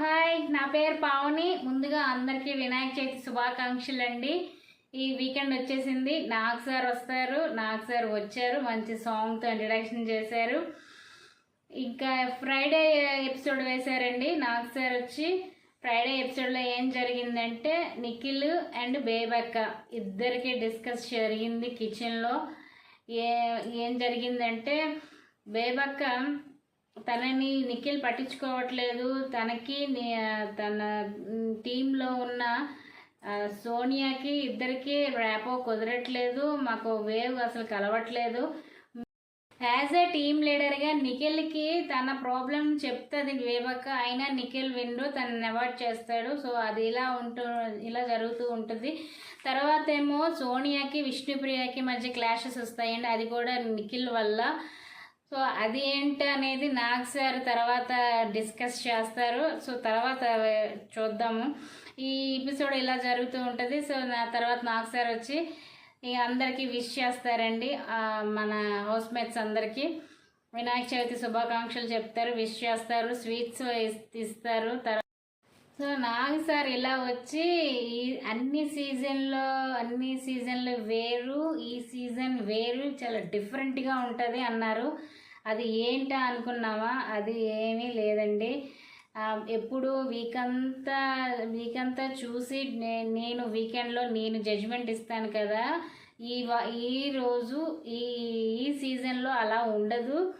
Hi నా పేరు పావని. ముందుగా అందరికీ వినాయక చవితి శుభాకాంక్షలు అండి ఈ వీకెండ్ వచ్చేసింది. నాగ్ సార్ వస్తారు. నాగ్ సార్ వచ్చారు. మంచి సాంగ్తో ఇంట్రడక్షన్ చేశారు. ఇంకా ఫ్రైడే ఎపిసోడ్ వేశారండి. నాగ్ సార్ వచ్చి ఫ్రైడే ఎపిసోడ్లో ఏం జరిగిందంటే నిఖిల్ అండ్ బేబక్క ఇద్దరికి డిస్కస్ జరిగింది కిచెన్లో ఏ ఏం జరిగిందంటే బేబక్క తనని నిఖిల్ పట్టించుకోవట్లేదు. తనకి తన టీంలో ఉన్న సోనియాకి ఇద్దరికి ర్యాపో కుదరట్లేదు. మాకు వేవ్ అసలు కలవట్లేదు. యాజ్ ఏ టీమ్ లీడర్గా నిఖిల్కి తన ప్రాబ్లం చెప్తుంది వేవక్క. అయినా నిఖిల్ విండు తనని అవాయిడ్ చేస్తాడు. సో అది ఇలా ఉంటూ ఇలా జరుగుతూ ఉంటుంది. తర్వాత ఏమో సోనియాకి విష్ణుప్రియకి మధ్య క్లాషెస్ వస్తాయండి. అది కూడా నిఖిల్ వల్ల. సో అది ఏంటి అనేది నాగ్ సార్ తర్వాత డిస్కస్ చేస్తారు. సో తర్వాత చూద్దాము. ఈ ఎపిసోడ్ ఇలా జరుగుతూ ఉంటుంది. సో నా తర్వాత నాగ్ సార్ వచ్చి ఇక అందరికీ విష్ చేస్తారండి. మన హౌస్ మేట్స్ అందరికీ. వినాయక చవితి శుభాకాంక్షలు చెప్తారు విష్ చేస్తారు స్వీట్స్ ఇస్తారు. తర్వాత సో నాగ్ సార్ ఇలా వచ్చి ఈ అన్ని సీజన్లో అన్ని సీజన్లు వేరు ఈ సీజన్ వేరు చాలా డిఫరెంట్గా ఉంటుంది అన్నారు. అది ఏంటా అనుకున్నావా? అది ఏమీ లేదండి. ఎప్పుడు వీక్ అంతా వీక్ అంతా చూసి నే- నేను వీకెండ్లో నేను జడ్జ్మెంట్ ఇస్తాను కదా. ఈ ఈ రోజు ఈ ఈ సీజన్లో అలా ఉండదు.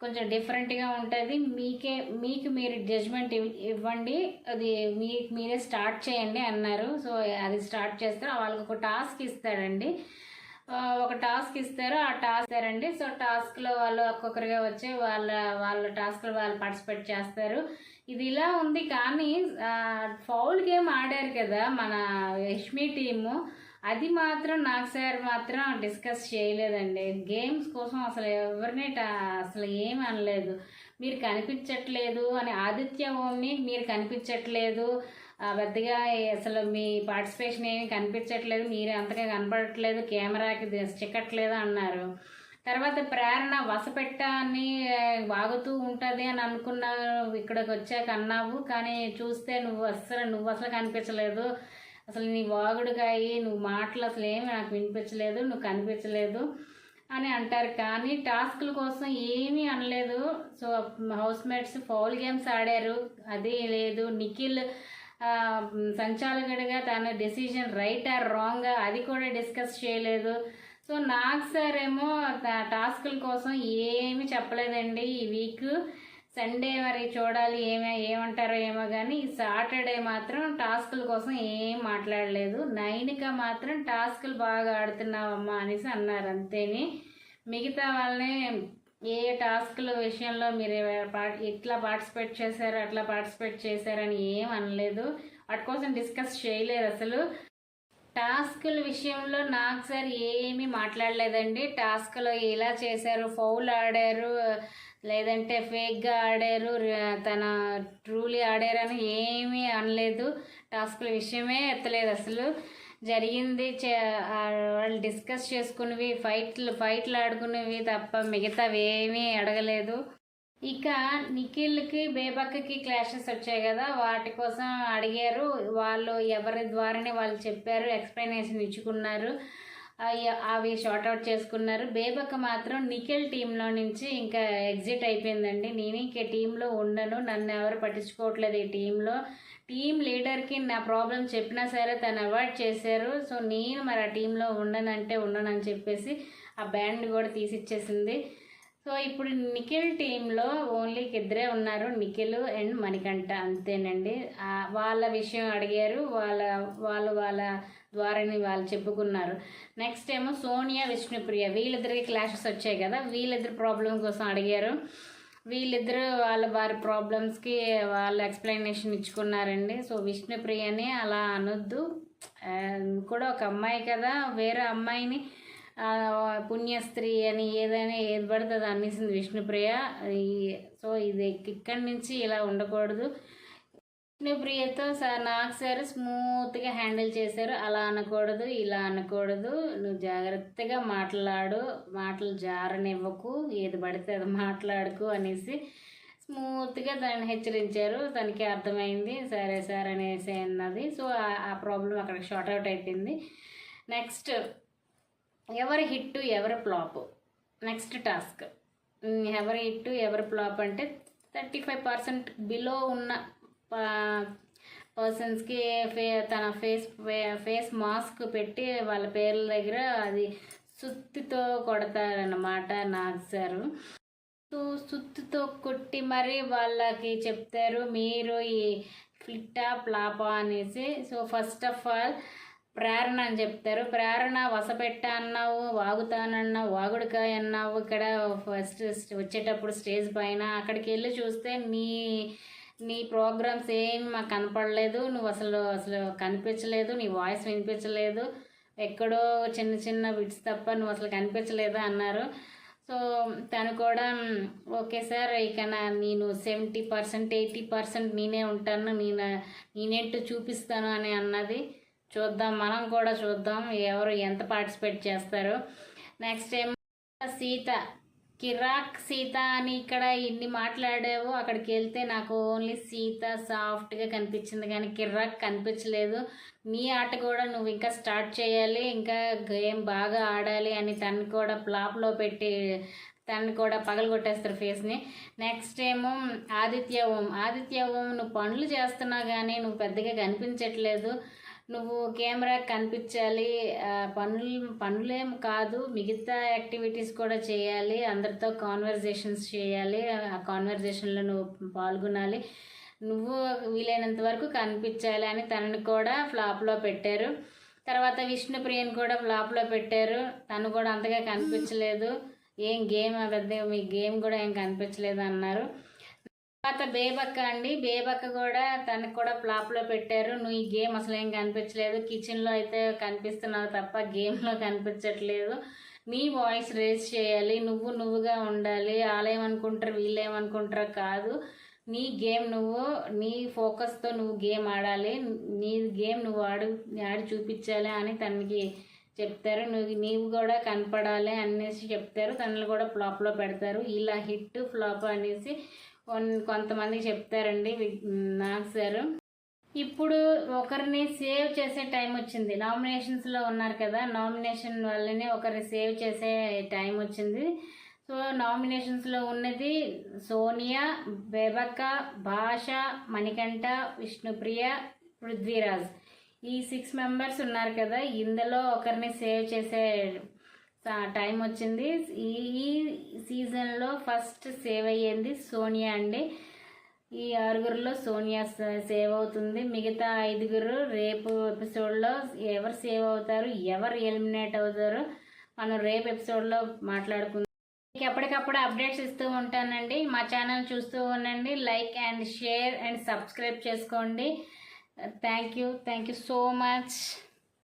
కొంచెం డిఫరెంట్గా ఉంటుంది. మీకే మీకు మీరు జడ్జ్మెంట్ ఇవ్వండి. అది మీ మీరే స్టార్ట్ చేయండి అన్నారు. సో అది స్టార్ట్ చేస్తారు. వాళ్ళకి ఒక టాస్క్ ఇస్తాడండి ఒక టాస్క్ ఇస్తారు. ఆ టాస్క్ ఇస్తారండి. సో టాస్క్లో వాళ్ళు ఒక్కొక్కరిగా వచ్చి వాళ్ళ వాళ్ళ టాస్క్లో వాళ్ళు పార్టిసిపేట్ చేస్తారు. ఇది ఇలా ఉంది. కానీ ఫౌల్ గేమ్ ఆడారు కదా మన యష్మి టీము అది మాత్రం నాకు సార్ మాత్రం డిస్కస్ చేయలేదండి. గేమ్స్ కోసం అసలు ఎవరిని అసలు ఏమి అనలేదు. మీరు కనిపించట్లేదు అని ఆదిత్య ఓమ్ని మీరు కనిపించట్లేదు. పెద్దగా అసలు మీ పార్టిసిపేషన్ ఏమి కనిపించట్లేదు. మీరు అంతగా కనపడట్లేదు. కెమెరాకి చిక్కట్లేదు అన్నారు. తర్వాత ప్రేరణ వసపెట్ట అని వాగుతూ ఉంటుంది అని అనుకున్నావు. ఇక్కడికి వచ్చాక అన్నావు. కానీ చూస్తే నువ్వు అస్సలు నువ్వు అసలు కనిపించలేదు. అసలు నీ వాగుడుగాయి నువ్వు మాటలు అసలు ఏమి నాకు వినిపించలేదు నువ్వు కనిపించలేదు అని అంటారు. కానీ టాస్క్ల కోసం ఏమీ అనలేదు. So housemates foul games ఆడారు. అది లేదు. నిఖిల్ సంచాలకుడిగా తన డెసిషన్ రైట్ ఆర్ రాంగ్ అది కూడా డిస్కస్ చేయలేదు. సో నాకు సార్ ఏమో టాస్కుల కోసం ఏమీ చెప్పలేదండి. ఈ వీక్ సండే మరి చూడాలి ఏమే ఏమంటారో ఏమో కానీ సాటర్డే మాత్రం టాస్కుల కోసం ఏం మాట్లాడలేదు. నైన్క మాత్రం టాస్కులు బాగా ఆడుతున్నావమ్మా అనేసి అన్నారు అంతేని. మిగతా వాళ్ళని ఏ టాస్కుల విషయంలో మీరు పా- ఇట్లా పార్టిసిపేట్ చేశారు అట్లా పార్టిసిపేట్ చేశారని ఏం అనలేదు. వాటి కోసం డిస్కస్ చేయలేదు అసలు. టాస్కుల విషయంలో నాకు సార్ ఏమీ మాట్లాడలేదండి. టాస్క్లో ఎలా చేశారు ఫౌల్ ఆడారు లేదంటే ఫేక్గా ఆడారు తన ట్రూలీ ఆడారు అని ఏమీ అనలేదు. టాస్కుల విషయమే ఎత్తలేదు అసలు. జరిగింది చే- వాళ్ళు డిస్కస్ చేసుకునేవి ఫైట్లు ఫైట్లు ఆడుకునేవి తప్ప మిగతావి ఏమీ అడగలేదు. ఇక నిఖిల్కి బేబక్కకి క్లాషెస్ వచ్చాయి కదా వాటి కోసం అడిగారు. వాళ్ళు ఎవరి ద్వారానే వాళ్ళు చెప్పారు ఎక్స్ప్లెనేషన్ ఇచ్చుకున్నారు. అవి- అవి షార్ట్ అవుట్ చేసుకున్నారు. బేబక్క మాత్రం నిఖిల్ టీంలో నుంచి ఇంకా ఎగ్జిట్ అయిపోయిందండి. నేను ఇంక టీంలో ఉండను. నన్ను ఎవరు పట్టించుకోవట్లేదు ఈ టీంలో టీం లీడర్కి నా ప్రాబ్లం చెప్పినా సరే తను అవాయిడ్ చేశారు. సో నేను మరి ఆ టీంలో ఉండనంటే ఉండనని చెప్పేసి ఆ బ్యాండ్ కూడా తీసిచ్చేసింది. సో ఇప్పుడు నిఖిల్ టీంలో ఓన్లీ ఇద్దరే ఉన్నారు. నిఖిల్ అండ్ మణికంఠ అంతేనండి. వాళ్ళ విషయం అడిగారు. వాళ్ళ వాళ్ళు వాళ్ళ ద్వారాని వాళ్ళు చెప్పుకున్నారు. నెక్స్ట్ ఏమో సోనియా విష్ణుప్రియ వీళ్ళిద్దరికి క్లాషెస్ వచ్చాయి కదా వీళ్ళిద్దరు ప్రాబ్లం కోసం అడిగారు. వీళ్ళిద్దరు వాళ్ళ వారి ప్రాబ్లమ్స్కి వాళ్ళు ఎక్స్ప్లెనేషన్ ఇచ్చుకున్నారండి. సో విష్ణుప్రియని అలా అనొద్దు. కూడా ఒక అమ్మాయి కదా వేరే అమ్మాయిని పుణ్యస్త్రీ అని ఏదైనా ఏది పడితే అది అనేసింది విష్ణుప్రియ. ఈ- సో ఇది ఇక్కడి నుంచి ఇలా ఉండకూడదు. విష్ణుప్రియతో సార్ నాకు సార్ స్మూత్గా హ్యాండిల్ చేశారు. అలా అనకూడదు ఇలా అనకూడదు. నువ్వు జాగ్రత్తగా మాట్లాడు మాటలు జారనివ్వకు ఏది పడితే అది మాట్లాడుకు అనేసి స్మూత్గా దాన్ని హెచ్చరించారు. తనకి అర్థమైంది సరే సార్ అనేసి అన్నది. సో ఆ- ప్రాబ్లం అక్కడ షార్ట్ అవుట్ అయిపోయింది. నెక్స్ట్ ఎవరి హిట్ ఎవరి ఫ్లాప్? Next task. ఎవరి హిట్ ఎవరి ఫ్లాప్ అంటే థర్టీ ఫైవ్ పర్సెంట్ బిలో ఉన్న పర్సన్స్కి ఫే తన ఫేస్ ఫేస్ మాస్క్ పెట్టి వాళ్ళ పేర్ల దగ్గర అది సుత్తితో కొడతారన్నమాట నాగ్ సారు. సో సుత్తితో కొట్టి మరి వాళ్ళకి చెప్తారు మీరు ఈ ఫ్లిట్టా ప్లాపా అనేసి. So first of all Prerana అని చెప్తారు. ప్రేరణ వసపెట్ట అన్నావు వాగుతానన్నావు వాగుడికాయ అన్నావు. ఇక్కడ ఫస్ట్ వచ్చేటప్పుడు స్టేజ్ పైన అక్కడికి వెళ్ళి చూస్తే నీ నీ ప్రోగ్రామ్స్ ఏం మాకు కనపడలేదు నువ్వు అసలు అసలు కనిపించలేదు నీ వాయిస్ వినిపించలేదు ఎక్కడో చిన్న చిన్న బిట్స్ తప్ప నువ్వు అసలు కనిపించలేదు అన్నారు. సో తను కూడా ఓకే సార్ ఇక నా నేను సెవెంటీ పర్సెంట్ ఎయిటీ పర్సెంట్ నేనే ఉంటాను నేను నేనేంటో చూపిస్తాను అని అన్నది. చూద్దాం మనం కూడా చూద్దాం ఎవరు ఎంత పార్టిసిపేట్ చేస్తారు. నెక్స్ట్ ఏమో సీత కిరాక్ సీత అని ఇక్కడ ఇన్ని మాట్లాడావు అక్కడికి వెళ్తే నాకు ఓన్లీ సీత సాఫ్ట్గా కనిపించింది కానీ కిరాక్ కనిపించలేదు. నీ ఆట కూడా నువ్వు ఇంకా స్టార్ట్ చేయాలి ఇంకా గేమ్ బాగా ఆడాలి అని తను కూడా ప్లాప్లో పెట్టి తను కూడా పగలగొట్టేస్తారు ఫేస్ని. నెక్స్ట్ ఏమో ఆదిత్య ఓం. ఆదిత్య ఓం నువ్వు పనులు చేస్తున్నావు కానీ నువ్వు పెద్దగా కనిపించట్లేదు. నువ్వు కెమెరా కనిపించాలి పనులు పనులేం కాదు మిగతా యాక్టివిటీస్ కూడా చేయాలి అందరితో కాన్వర్జేషన్స్ చేయాలి ఆ కాన్వర్జేషన్లో నువ్వు పాల్గొనాలి. నువ్వు వీలైనంత వరకు కనిపించాలి అని తనని కూడా ఫ్లాప్లో పెట్టారు. తర్వాత విష్ణుప్రియని కూడా ఫ్లాప్లో పెట్టారు. తను కూడా అంతగా కనిపించలేదు. ఏం గేమ్ పెద్ద మీ గేమ్ కూడా ఏం కనిపించలేదు అన్నారు. తర్వాత బేబక్క అండి. బేబక్క కూడా తనకు కూడా ఫ్లాప్లో పెట్టారు. నువ్వు ఈ గేమ్ అసలు ఏం కనిపించలేదు. కిచెన్లో అయితే కనిపిస్తున్నావు తప్ప గేమ్లో కనిపించట్లేదు. నీ వాయిస్ రేస్ చేయాలి. నువ్వు నువ్వుగా ఉండాలి. వాళ్ళేమనుకుంటారు వీళ్ళేమనుకుంటారో కాదు. నీ గేమ్ నువ్వు నీ ఫోకస్తో నువ్వు గేమ్ ఆడాలి. నీ గేమ్ నువ్వు ఆడు ఆడి చూపించాలి అని తనకి చెప్తారు. నువ్వు నీవు కూడా కనపడాలి అనేసి చెప్తారు. తనని కూడా ఫ్లాప్లో పెడతారు. ఇలా హిట్ ఫ్లాప్ అనేసి కొన్- కొంతమందికి చెప్తారండి వి- నాకు సార్. ఇప్పుడు ఒకరిని సేవ్ చేసే టైం వచ్చింది. నామినేషన్స్లో ఉన్నారు కదా నామినేషన్ వల్లనే ఒకరిని సేవ్ చేసే టైం వచ్చింది. సో నామినేషన్స్లో ఉన్నది సోనియా బెబక భాష మణికంఠ విష్ణుప్రియ పృథ్వీరాజ్. ఈ సిక్స్ మెంబర్స్ ఉన్నారు కదా ఇందులో ఒకరిని సేవ్ చేసే టైం వచ్చింది. ఈ ఈ సీజన్లో ఫస్ట్ సేవ్ అయ్యింది సోనియా అండి. ఈ ఆరుగురిలో సోనియా సేవ్ అవుతుంది. మిగతా ఐదుగురు రేపు ఎపిసోడ్లో ఎవరు సేవ్ అవుతారు ఎవరు ఎలిమినేట్ అవుతారు మనం రేపు ఎపిసోడ్లో మాట్లాడుకుందాం. మీకు ఎప్పటికప్పుడు అప్డేట్స్ ఇస్తూ ఉంటానండి. మా ఛానల్ చూస్తూ ఉండండి. Like and share and subscribe చేసుకోండి. Thank you. Thank you so much.